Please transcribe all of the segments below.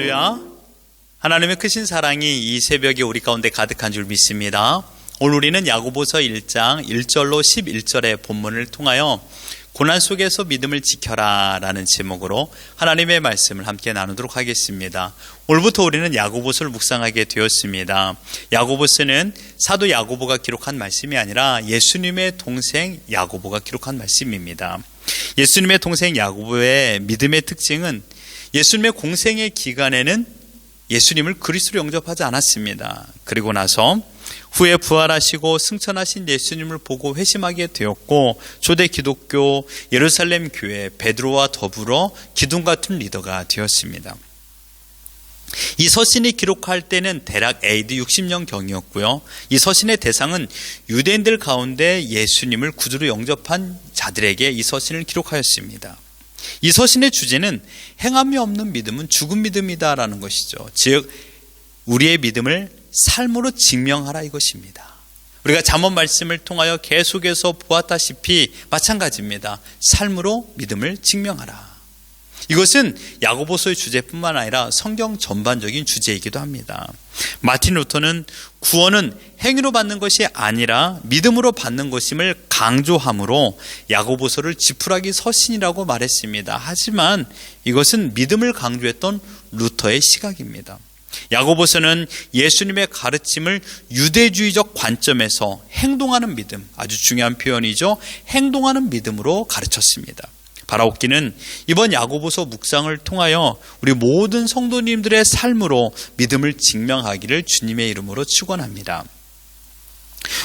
할렐루야. 하나님의 크신 사랑이 이 새벽에 우리 가운데 가득한 줄 믿습니다. 오늘 우리는 야고보서 1장 1절로 11절의 본문을 통하여 고난 속에서 믿음을 지켜라 라는 제목으로 하나님의 말씀을 함께 나누도록 하겠습니다. 오늘부터 우리는 야고보서를 묵상하게 되었습니다. 야고보서는 사도 야고보가 기록한 말씀이 아니라 예수님의 동생 야고보가 기록한 말씀입니다. 예수님의 동생 야고보의 믿음의 특징은 예수님의 공생의 기간에는 예수님을 그리스도로 영접하지 않았습니다. 그리고 나서 후에 부활하시고 승천하신 예수님을 보고 회심하게 되었고 초대 기독교 예루살렘 교회 베드로와 더불어 기둥 같은 리더가 되었습니다. 이 서신이 기록할 때는 대략 AD 60년 경이었고요. 이 서신의 대상은 유대인들 가운데 예수님을 구주로 영접한 자들에게 이 서신을 기록하였습니다. 이 서신의 주제는 행함이 없는 믿음은 죽은 믿음이다라는 것이죠. 즉 우리의 믿음을 삶으로 증명하라 이것입니다. 우리가 잠언 말씀을 통하여 계속해서 보았다시피 마찬가지입니다. 삶으로 믿음을 증명하라. 이것은 야고보서의 주제뿐만 아니라 성경 전반적인 주제이기도 합니다. 마틴 루터는 구원은 행위로 받는 것이 아니라 믿음으로 받는 것임을 강조함으로 야고보서를 지푸라기 서신이라고 말했습니다. 하지만 이것은 믿음을 강조했던 루터의 시각입니다. 야고보서는 예수님의 가르침을 유대주의적 관점에서 행동하는 믿음, 아주 중요한 표현이죠. 행동하는 믿음으로 가르쳤습니다. 바라옵기는 이번 야고보서 묵상을 통하여 우리 모든 성도님들의 삶으로 믿음을 증명하기를 주님의 이름으로 축원합니다.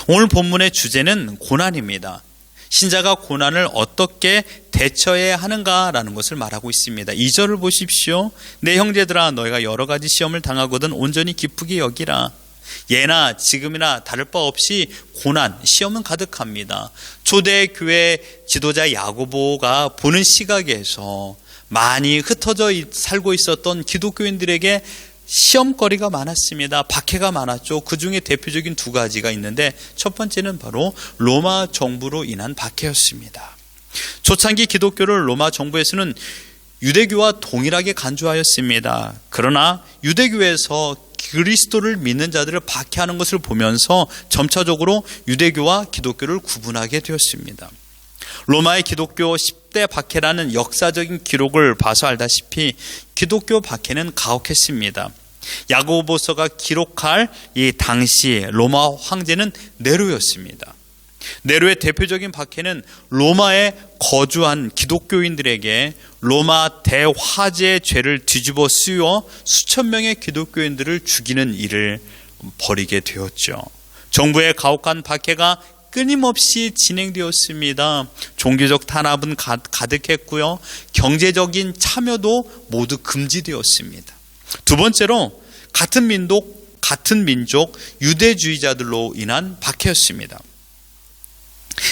오늘 본문의 주제는 고난입니다. 신자가 고난을 어떻게 대처해야 하는가라는 것을 말하고 있습니다. 2절을 보십시오. 내 형제들아 너희가 여러 가지 시험을 당하거든 온전히 기쁘게 여기라. 예나 지금이나 다를 바 없이 고난, 시험은 가득합니다. 초대 교회 지도자 야고보가 보는 시각에서 많이 흩어져 살고 있었던 기독교인들에게 시험거리가 많았습니다. 박해가 많았죠. 그 중에 대표적인 두 가지가 있는데 첫 번째는 바로 로마 정부로 인한 박해였습니다. 초창기 기독교를 로마 정부에서는 유대교와 동일하게 간주하였습니다. 그러나 유대교에서 그리스도를 믿는 자들을 박해하는 것을 보면서 점차적으로 유대교와 기독교를 구분하게 되었습니다. 로마의 기독교 10대 박해라는 역사적인 기록을 봐서 알다시피 기독교 박해는 가혹했습니다. 야고보서가 기록할 이 당시 로마 황제는 네로였습니다. 네로의 대표적인 박해는 로마에 거주한 기독교인들에게 로마 대화재의 죄를 뒤집어 쓰여 수천 명의 기독교인들을 죽이는 일을 벌이게 되었죠. 정부의 가혹한 박해가 끊임없이 진행되었습니다. 종교적 탄압은 가득했고요. 경제적인 참여도 모두 금지되었습니다. 두 번째로 같은 민족, 같은 민족, 유대주의자들로 인한 박해였습니다.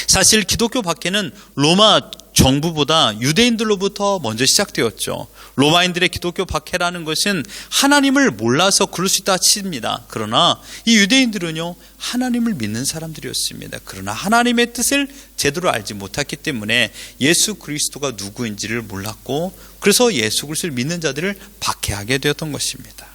사실 기독교 박해는 로마 정부보다 유대인들로부터 먼저 시작되었죠. 로마인들의 기독교 박해라는 것은 하나님을 몰라서 그럴 수 있다 칩니다. 그러나 이 유대인들은요, 하나님을 믿는 사람들이었습니다. 그러나 하나님의 뜻을 제대로 알지 못했기 때문에 예수 그리스도가 누구인지를 몰랐고, 그래서 예수 그리스도를 믿는 자들을 박해하게 되었던 것입니다.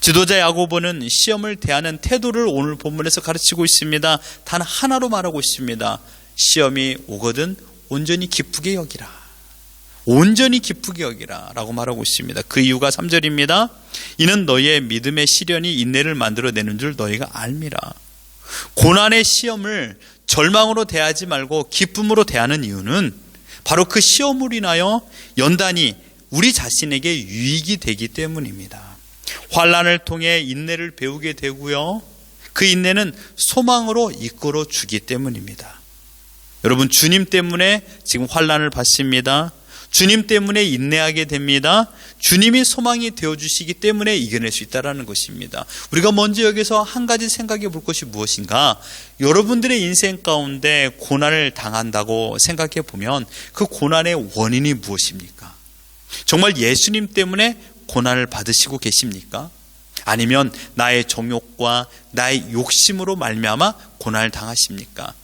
지도자 야고보는 시험을 대하는 태도를 오늘 본문에서 가르치고 있습니다. 단 하나로 말하고 있습니다. 시험이 오거든 온전히 기쁘게 여기라. 온전히 기쁘게 여기라. 라고 말하고 있습니다. 그 이유가 3절입니다. 이는 너희의 믿음의 시련이 인내를 만들어내는 줄 너희가 알미라. 고난의 시험을 절망으로 대하지 말고 기쁨으로 대하는 이유는 바로 그 시험으로 인하여 연단이 우리 자신에게 유익이 되기 때문입니다. 환란을 통해 인내를 배우게 되고요. 그 인내는 소망으로 이끌어 주기 때문입니다. 여러분 주님 때문에 지금 환란을 받습니다. 주님 때문에 인내하게 됩니다. 주님이 소망이 되어 주시기 때문에 이겨낼 수 있다라는 것입니다. 우리가 먼저 여기서 한 가지 생각해 볼 것이 무엇인가? 여러분들의 인생 가운데 고난을 당한다고 생각해 보면 그 고난의 원인이 무엇입니까? 정말 예수님 때문에 고난을 받으시고 계십니까? 아니면 나의 정욕과 나의 욕심으로 말미암아 고난을 당하십니까?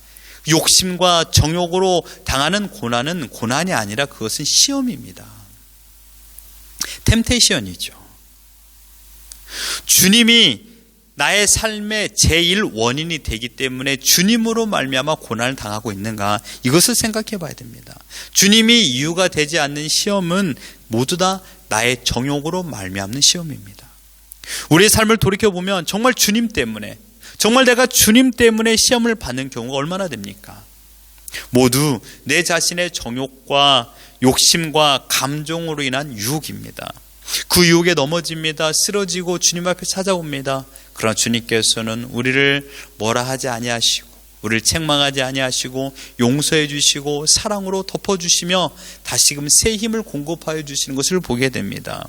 욕심과 정욕으로 당하는 고난은 고난이 아니라 그것은 시험입니다. 템테이션이죠. 주님이 나의 삶의 제일 원인이 되기 때문에 주님으로 말미암아 고난을 당하고 있는가 이것을 생각해 봐야 됩니다. 주님이 이유가 되지 않는 시험은 모두 다 나의 정욕으로 말미암는 시험입니다. 우리의 삶을 돌이켜 보면 정말 주님 때문에 정말 내가 주님 때문에 시험을 받는 경우가 얼마나 됩니까? 모두 내 자신의 정욕과 욕심과 감정으로 인한 유혹입니다. 그 유혹에 넘어집니다. 쓰러지고 주님 앞에 찾아옵니다. 그러나 주님께서는 우리를 뭐라 하지 아니하시고 우리를 책망하지 아니하시고 용서해 주시고 사랑으로 덮어 주시며 다시금 새 힘을 공급하여 주시는 것을 보게 됩니다.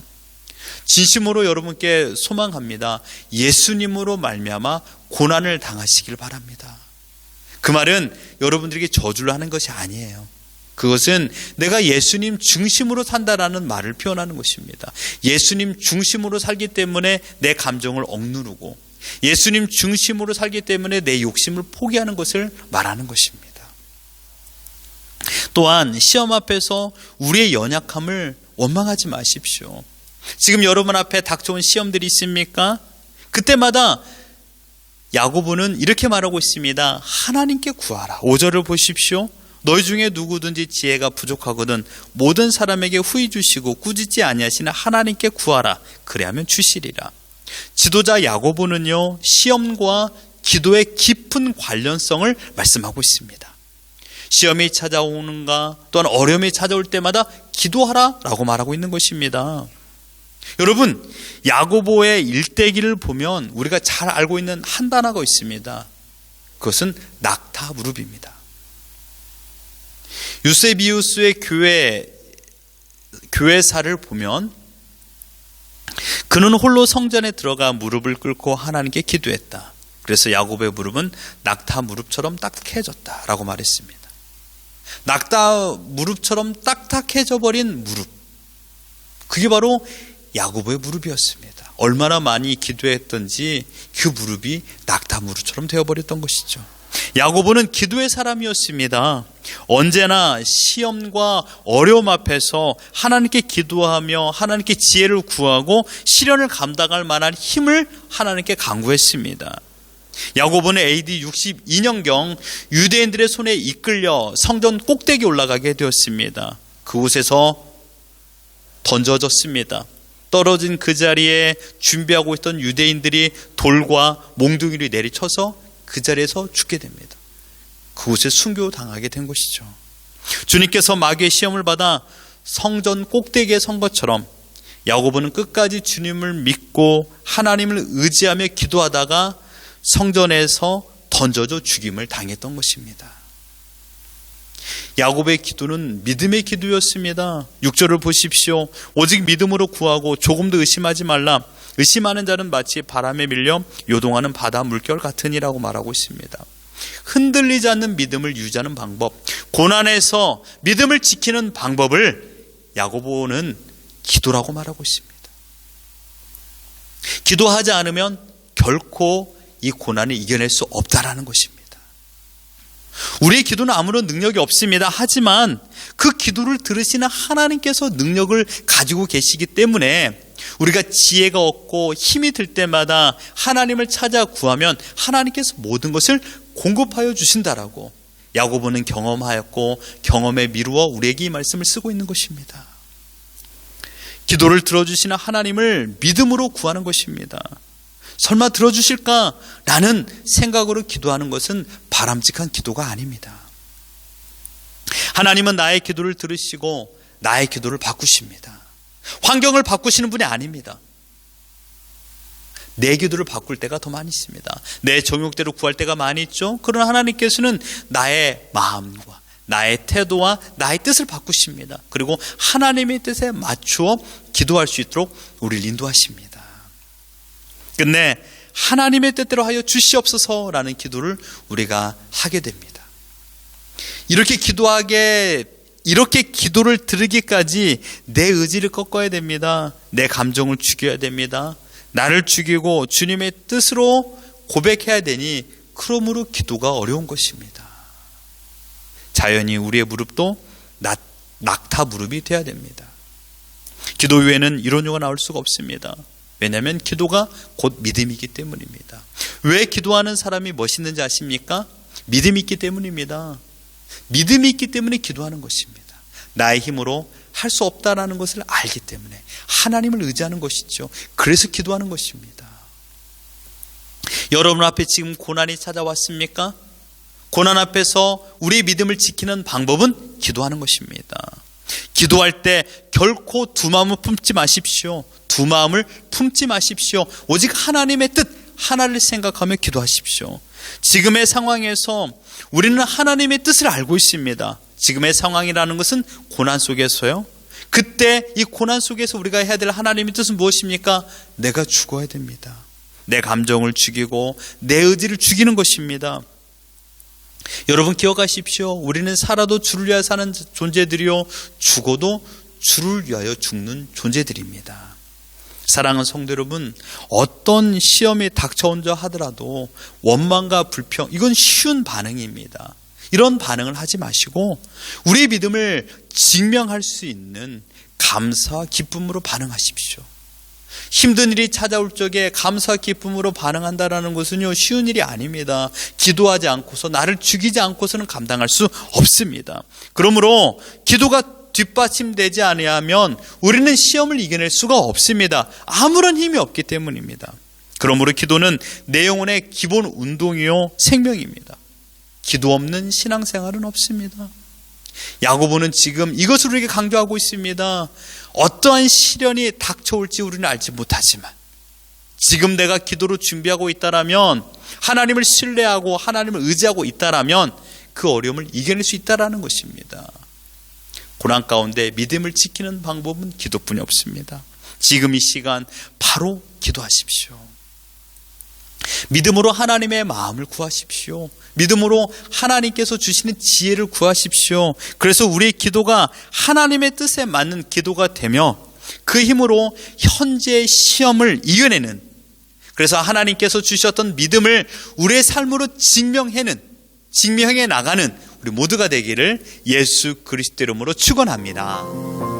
진심으로 여러분께 소망합니다. 예수님으로 말미암아 고난을 당하시길 바랍니다. 그 말은 여러분들에게 저주를 하는 것이 아니에요. 그것은 내가 예수님 중심으로 산다라는 말을 표현하는 것입니다. 예수님 중심으로 살기 때문에 내 감정을 억누르고 예수님 중심으로 살기 때문에 내 욕심을 포기하는 것을 말하는 것입니다. 또한 시험 앞에서 우리의 연약함을 원망하지 마십시오. 지금 여러분 앞에 닥쳐온 시험들이 있습니까? 그때마다 야고보는 이렇게 말하고 있습니다. 하나님께 구하라. 5절을 보십시오. 너희 중에 누구든지 지혜가 부족하거든 모든 사람에게 후히 주시고 꾸짖지 아니하시는 하나님께 구하라. 그래야면 주시리라. 지도자 야고보는요. 시험과 기도의 깊은 관련성을 말씀하고 있습니다. 시험이 찾아오는가 또한 어려움이 찾아올 때마다 기도하라 라고 말하고 있는 것입니다. 여러분, 야고보의 일대기를 보면 우리가 잘 알고 있는 한 단어가 있습니다. 그것은 낙타 무릎입니다. 유세비우스의 교회 교회사를 보면 그는 홀로 성전에 들어가 무릎을 꿇고 하나님께 기도했다. 그래서 야곱의 무릎은 낙타 무릎처럼 딱딱해졌다라고 말했습니다. 낙타 무릎처럼 딱딱해져 버린 무릎. 그게 바로 야곱의 무릎이었습니다. 얼마나 많이 기도했던지 그 무릎이 낙타 무릎처럼 되어버렸던 것이죠. 야고보는 기도의 사람이었습니다. 언제나 시험과 어려움 앞에서 하나님께 기도하며 하나님께 지혜를 구하고 시련을 감당할 만한 힘을 하나님께 강구했습니다. 야고보는 AD 62년경 유대인들의 손에 이끌려 성전 꼭대기 올라가게 되었습니다. 그곳에서 던져졌습니다. 떨어진 그 자리에 준비하고 있던 유대인들이 돌과 몽둥이를 내리쳐서 그 자리에서 죽게 됩니다. 그곳에 순교당하게 된 것이죠. 주님께서 마귀의 시험을 받아 성전 꼭대기에 선 것처럼 야고보는 끝까지 주님을 믿고 하나님을 의지하며 기도하다가 성전에서 던져져 죽임을 당했던 것입니다. 야곱의 기도는 믿음의 기도였습니다. 6절을 보십시오. 오직 믿음으로 구하고 조금도 의심하지 말라. 의심하는 자는 마치 바람에 밀려 요동하는 바다 물결 같으니라고 말하고 있습니다. 흔들리지 않는 믿음을 유지하는 방법, 고난에서 믿음을 지키는 방법을 야고보는 기도라고 말하고 있습니다. 기도하지 않으면 결코 이 고난을 이겨낼 수 없다라는 것입니다. 우리의 기도는 아무런 능력이 없습니다. 하지만 그 기도를 들으시는 하나님께서 능력을 가지고 계시기 때문에 우리가 지혜가 없고 힘이 들 때마다 하나님을 찾아 구하면 하나님께서 모든 것을 공급하여 주신다라고 야고보는 경험하였고 경험에 미루어 우리에게 이 말씀을 쓰고 있는 것입니다. 기도를 들어주시는 하나님을 믿음으로 구하는 것입니다. 설마 들어주실까? 라는 생각으로 기도하는 것은 바람직한 기도가 아닙니다. 하나님은 나의 기도를 들으시고 나의 기도를 바꾸십니다. 환경을 바꾸시는 분이 아닙니다. 내 기도를 바꿀 때가 더 많이 있습니다. 내 정욕대로 구할 때가 많이 있죠. 그러나 하나님께서는 나의 마음과 나의 태도와 나의 뜻을 바꾸십니다. 그리고 하나님의 뜻에 맞추어 기도할 수 있도록 우리를 인도하십니다. 끝내 하나님의 뜻대로 하여 주시옵소서라는 기도를 우리가 하게 됩니다. 이렇게 기도하게 이렇게 기도를 들으기까지 내 의지를 꺾어야 됩니다. 내 감정을 죽여야 됩니다. 나를 죽이고 주님의 뜻으로 고백해야 되니 그러므로 기도가 어려운 것입니다. 자연히 우리의 무릎도 낙, 낙타 무릎이 돼야 됩니다. 기도 외에는 이런 요가 나올 수가 없습니다. 왜냐하면 기도가 곧 믿음이기 때문입니다. 왜 기도하는 사람이 멋있는지 아십니까? 믿음이 있기 때문입니다. 믿음이 있기 때문에 기도하는 것입니다. 나의 힘으로 할 수 없다라는 것을 알기 때문에 하나님을 의지하는 것이죠. 그래서 기도하는 것입니다. 여러분 앞에 지금 고난이 찾아왔습니까? 고난 앞에서 우리의 믿음을 지키는 방법은 기도하는 것입니다. 기도할 때 결코 두 마음을 품지 마십시오. 두 마음을 품지 마십시오. 오직 하나님의 뜻 하나를 생각하며 기도하십시오. 지금의 상황에서 우리는 하나님의 뜻을 알고 있습니다. 지금의 상황이라는 것은 고난 속에서요. 그때 이 고난 속에서 우리가 해야 될 하나님의 뜻은 무엇입니까? 내가 죽어야 됩니다. 내 감정을 죽이고 내 의지를 죽이는 것입니다. 여러분 기억하십시오. 우리는 살아도 주를 위하여 사는 존재들이요. 죽어도 주를 위하여 죽는 존재들입니다. 사랑하는 성도 여러분, 어떤 시험이 닥쳐온자 하더라도 원망과 불평, 이건 쉬운 반응입니다. 이런 반응을 하지 마시고 우리의 믿음을 증명할 수 있는 감사와 기쁨으로 반응하십시오. 힘든 일이 찾아올 적에 감사와 기쁨으로 반응한다라는 것은요 쉬운 일이 아닙니다. 기도하지 않고서 나를 죽이지 않고서는 감당할 수 없습니다. 그러므로 기도가 뒷받침되지 아니하면 우리는 시험을 이겨낼 수가 없습니다. 아무런 힘이 없기 때문입니다. 그러므로 기도는 내 영혼의 기본 운동이요 생명입니다. 기도 없는 신앙생활은 없습니다. 야고보는 지금 이것을 우리에게 강조하고 있습니다. 어떠한 시련이 닥쳐올지 우리는 알지 못하지만 지금 내가 기도로 준비하고 있다라면 하나님을 신뢰하고 하나님을 의지하고 있다라면 그 어려움을 이겨낼 수 있다라는 것입니다. 고난 가운데 믿음을 지키는 방법은 기도뿐이 없습니다. 지금 이 시간 바로 기도하십시오. 믿음으로 하나님의 마음을 구하십시오. 믿음으로 하나님께서 주시는 지혜를 구하십시오. 그래서 우리의 기도가 하나님의 뜻에 맞는 기도가 되며 그 힘으로 현재의 시험을 이겨내는 그래서 하나님께서 주셨던 믿음을 우리의 삶으로 증명해는 증명해 나가는 우리 모두가 되기를 예수 그리스도 이름으로 축원합니다.